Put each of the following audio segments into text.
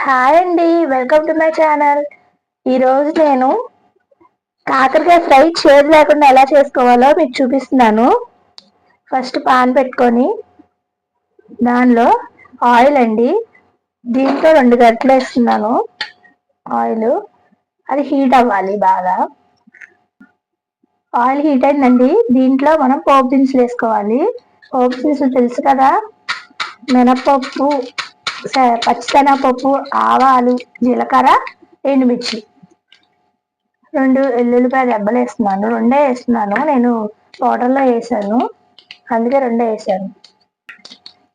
Hi అండి welcome to my channel. ఈరోజు నేను కాకరకాయ ఫ్రై చేదు లేకుండా ఎలా చేసుకోవాలో మీకు చూపిస్తున్నాను. ఫస్ట్ పాన్ పెట్టుకొని దానిలో ఆయిల్ అండి. దీంట్లో రెండు గంటలు వేస్తున్నాను. ఆయిల్ అది హీట్ అవ్వాలి బాగా. ఆయిల్ హీట్ అయిందండి. దీంట్లో మనం పోపు దినుసులు వేసుకోవాలి. పోపు దినుసులు తెలుసు కదా? మినపప్పు పచ్చిశనగపప్పు ఆవాలు జీలకర్ర ఎండుమిర్చి. రెండు ఎల్లుల్లిపాయ దెబ్బలు వేస్తున్నాను. రెండే వేస్తున్నాను. నేను పౌడర్లో వేసాను. అందుకే రెండే వేసాను.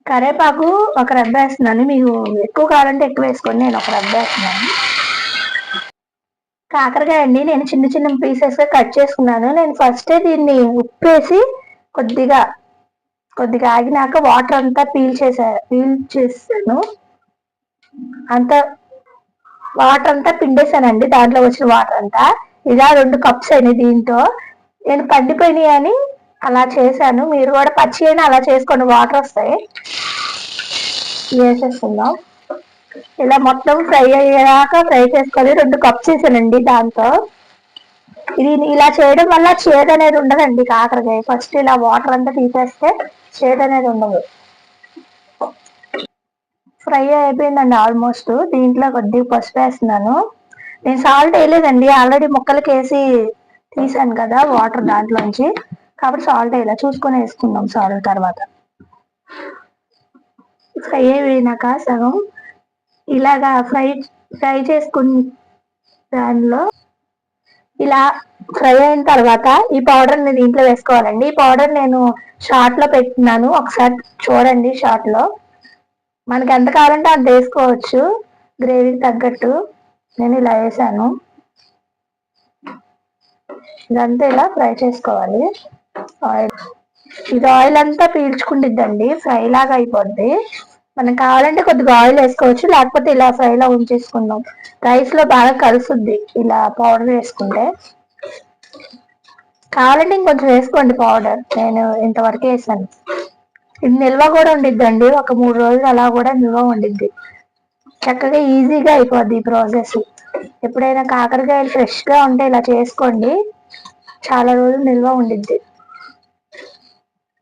కరేపాకు ఒక రెబ్బ వేస్తున్నాను. మీకు ఎక్కువ కావాలంటే ఎక్కువ వేసుకోండి. నేను ఒక రెబ్బ వేస్తున్నాను. కాకరకాయ అండి. నేను చిన్న చిన్న పీసెస్గా కట్ చేసుకున్నాను. నేను ఫస్టే దీన్ని ఉప్పు వేసి కొద్దిగా కొద్దిగా ఆగినాక వాటర్ అంతా పీల్ చేసా పీల్ చేసాను. అంత వాటర్ అంతా పిండేసానండి దాంట్లో వచ్చిన వాటర్ అంతా. ఇలా రెండు కప్స్ అయినాయి దీంతో. నేను పండిపోయినాయి అని అలా చేశాను. మీరు కూడా పచ్చి అయినా అలా చేసుకోండి వాటర్ వస్తాయి. వేసేస్తున్నాం ఇలా మొత్తం ఫ్రై అయ్యేదాకా ఫ్రై చేసుకోవాలి. రెండు కప్స్ వేసానండి దాంతో. ఇది ఇలా చేయడం వల్ల చేదు అనేది ఉండదండి కాకరకాయ. ఫస్ట్ ఇలా వాటర్ అంతా తీసేస్తే చేదు అనేది ఉండదు. ఫ్రై అయిపోయిందండి ఆల్మోస్ట్ దీంట్లో కొద్దిగా పసుపు వేస్తున్నాను. నేను సాల్ట్ వేయలేదండి. ఆల్రెడీ ముక్కలకి వేసి తీసాను కదా వాటర్ దాంట్లోంచి. కాబట్టి సాల్ట్ వేయలే. చూసుకొని వేసుకుందాం సాల్ట్ తర్వాత. ఫ్రై అయిపోయినాక సగం ఇలాగా ఫ్రై ఫ్రై చేసుకుని దానిలో ఇలా ఫ్రై అయిన తర్వాత ఈ పౌడర్ని దీంట్లో వేసుకోవాలండి. ఈ పౌడర్ నేను షార్ట్లో పెట్టినాను ఒకసారి చూడండి షార్ట్లో. మనకి ఎంత కావాలంటే అంత వేసుకోవచ్చు. గ్రేవీకి తగ్గట్టు నేను ఇలా వేసాను. ఇదంతా ఇలా ఫ్రై చేసుకోవాలి. ఆయిల్ ఇది ఆయిల్ అంతా పీల్చుకుంటుందండి ఫ్రై లాగా అయిపోద్ది. మనం కావాలంటే కొద్దిగా ఆయిల్ వేసుకోవచ్చు లేకపోతే ఇలా ఫ్రైలా ఉంచేసుకుందాం. రైస్లో బాగా కలుసుద్ది ఇలా పౌడర్ వేసుకుంటే. కావాలంటే ఇంకొంచెం వేసుకోండి పౌడర్ నేను ఇంతవరకు వేసాను. ఇది నిల్వ కూడా ఉండిద్దండి. ఒక మూడు రోజులు అలా కూడా నిల్వ ఉండిద్ది. చక్కగా ఈజీగా అయిపోద్ది ఈ ప్రాసెస్ ఎప్పుడైనా కాకరకాయలు ఫ్రెష్గా ఉంటే ఇలా చేసుకోండి. చాలా రోజులు నిల్వ ఉండిద్ది.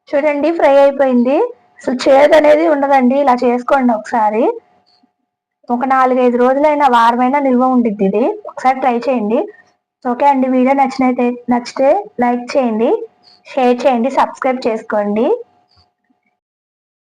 చూడండి ఫ్రై అయిపోయింది. అసలు చేదు అనేది ఉండదండి ఇలా చేసుకోండి ఒకసారి. ఒక నాలుగైదు రోజులైనా వారమైనా నిల్వ ఉండిద్ది ఇది. ఒకసారి ట్రై చేయండి. ఓకే అండి వీడియో నచ్చినైతే నచ్చితే లైక్ చేయండి షేర్ చేయండి సబ్స్క్రైబ్ చేసుకోండి.